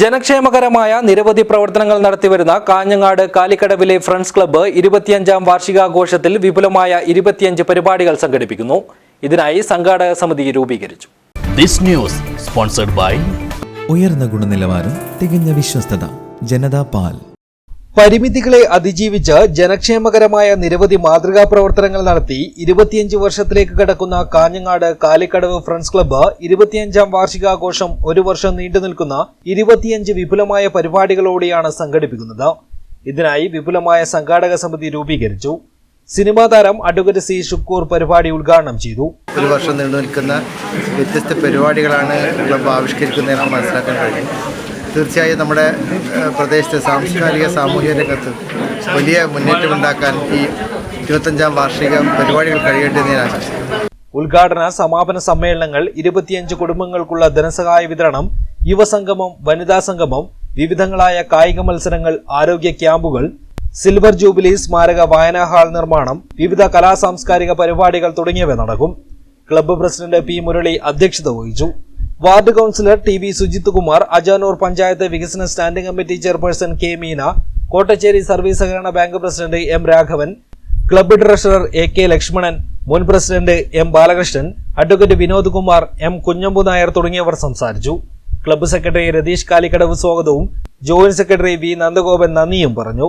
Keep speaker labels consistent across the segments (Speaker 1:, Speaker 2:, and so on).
Speaker 1: ജനക്ഷേമകരമായ നിരവധി പ്രവർത്തനങ്ങൾ നടത്തിവരുന്ന കാഞ്ഞങ്ങാട് കാലിക്കടവിലെ ഫ്രണ്ട്സ് ക്ലബ്ബ് ഇരുപത്തിയഞ്ചാം വാർഷികാഘോഷത്തിൽ വിപുലമായ ഇരുപത്തിയഞ്ച് പരിപാടികൾ സംഘടിപ്പിക്കുന്നു. ഇതിനായി സംഘാടക സമിതി രൂപീകരിച്ചു.
Speaker 2: This news sponsored by
Speaker 3: ഉയർന്ന ഗുണനിലവാരം തികഞ്ഞ വിശ്വസ്തത ജനതാ പാൽ.
Speaker 1: പരിമിതികളെ അതിജീവിച്ച് ജനക്ഷേമകരമായ നിരവധി മാതൃകാ പ്രവർത്തനങ്ങൾ നടത്തി ഇരുപത്തിയഞ്ച് വർഷത്തിലേക്ക് കടക്കുന്ന കാഞ്ഞങ്ങാട് കാലിക്കടവ് ഫ്രണ്ട്സ് ക്ലബ്ബ് ഇരുപത്തിയഞ്ചാം വാർഷികാഘോഷം ഒരു വർഷം നീണ്ടു നിൽക്കുന്ന ഇരുപത്തിയഞ്ച് വിപുലമായ പരിപാടികളോടെയാണ് സംഘടിപ്പിക്കുന്നത്. ഇതിനായി വിപുലമായ സംഘാടക സമിതി രൂപീകരിച്ചു. സിനിമാ താരം അഡ്വക്കേറ്റ് സി ഷുക്കൂർ പരിപാടി ഉദ്ഘാടനം ചെയ്തു.
Speaker 4: ഒരു വർഷം നീണ്ടു നിൽക്കുന്ന വ്യത്യസ്ത പരിപാടികളാണ് ക്ലബ്ബ് ആവിഷ്കരിക്കുന്നതെന്ന് മനസ്സിലാക്കാൻ കഴിയും. തീർച്ചയായും നമ്മുടെ പ്രദേശത്തെ സാംസ്കാരിക സാമൂഹിക രംഗത്ത് വലിയ മുന്നേറ്റമുണ്ടാക്കാൻ ഈ ഇരുപത്തഞ്ചാം വാർഷിക പരിപാടികൾ കഴിയട്ടെ ഞാൻ
Speaker 1: ഉദ്ഘാടന സമാപന സമ്മേളനങ്ങൾ ഇരുപത്തിയഞ്ച് കുടുംബങ്ങൾക്കുള്ള ധനസഹായ വിതരണം യുവസംഗമം വനിതാ സംഗമം വിവിധങ്ങളായ കായിക മത്സരങ്ങൾ ആരോഗ്യ ക്യാമ്പുകൾ സിൽവർ ജൂബിലി സ്മാരക വായനാ ഹാൾ നിർമ്മാണം വിവിധ കലാ സാംസ്കാരിക പരിപാടികൾ തുടങ്ങിയവ നടക്കും. ക്ലബ്ബ് പ്രസിഡന്റ് പി മുരളി അധ്യക്ഷത വഹിച്ചു. Ward councillor T V Sujith Kumar Ajanur panchayat വികസന standing committee chairperson K Meena Kottacheri service സഹകരണ bank president M Raghavan club treasurer A K Lakshmanan മുൻ president M Balakrishnan advocate Vinod Kumar M Kunhambu Nair തുടങ്ങിയവർ സംസാരിച്ചു. Club secretary Ratheesh Kalikkadavu സ്വാഗതവും joint secretary V Nandagopan നന്ദിയും പറഞ്ഞു.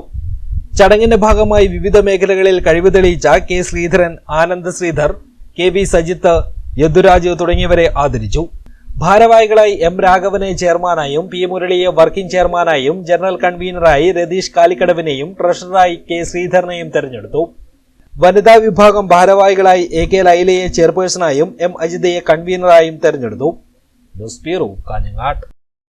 Speaker 1: ചടങ്ങിന്റെ ഭാഗമായി വിവിധ മേഖലകളിൽ കഴിവ് തെളിയിച്ച K Sreedharan Anand Sreedhar K V Sajith Yaduraj തുടങ്ങിയവരെ ആദരിച്ചു. ഭാരവാഹികളായി എം രാഘവനെ ചെയർമാനായും പി മുരളിയെ വർക്കിംഗ് ചെയർമാനായും ജനറൽ കൺവീനറായി രതീഷ് കാലിക്കടവിനെയും ട്രഷററായി കെ ശ്രീധരനെയും തെരഞ്ഞെടുത്തു. വനിതാ വിഭാഗം ഭാരവാഹികളായി എ കെ ലൈലയെ ചെയർപേഴ്സണായും എം അജിതയെ കൺവീനറായും തെരഞ്ഞെടുത്തു. News bureau Kanhangad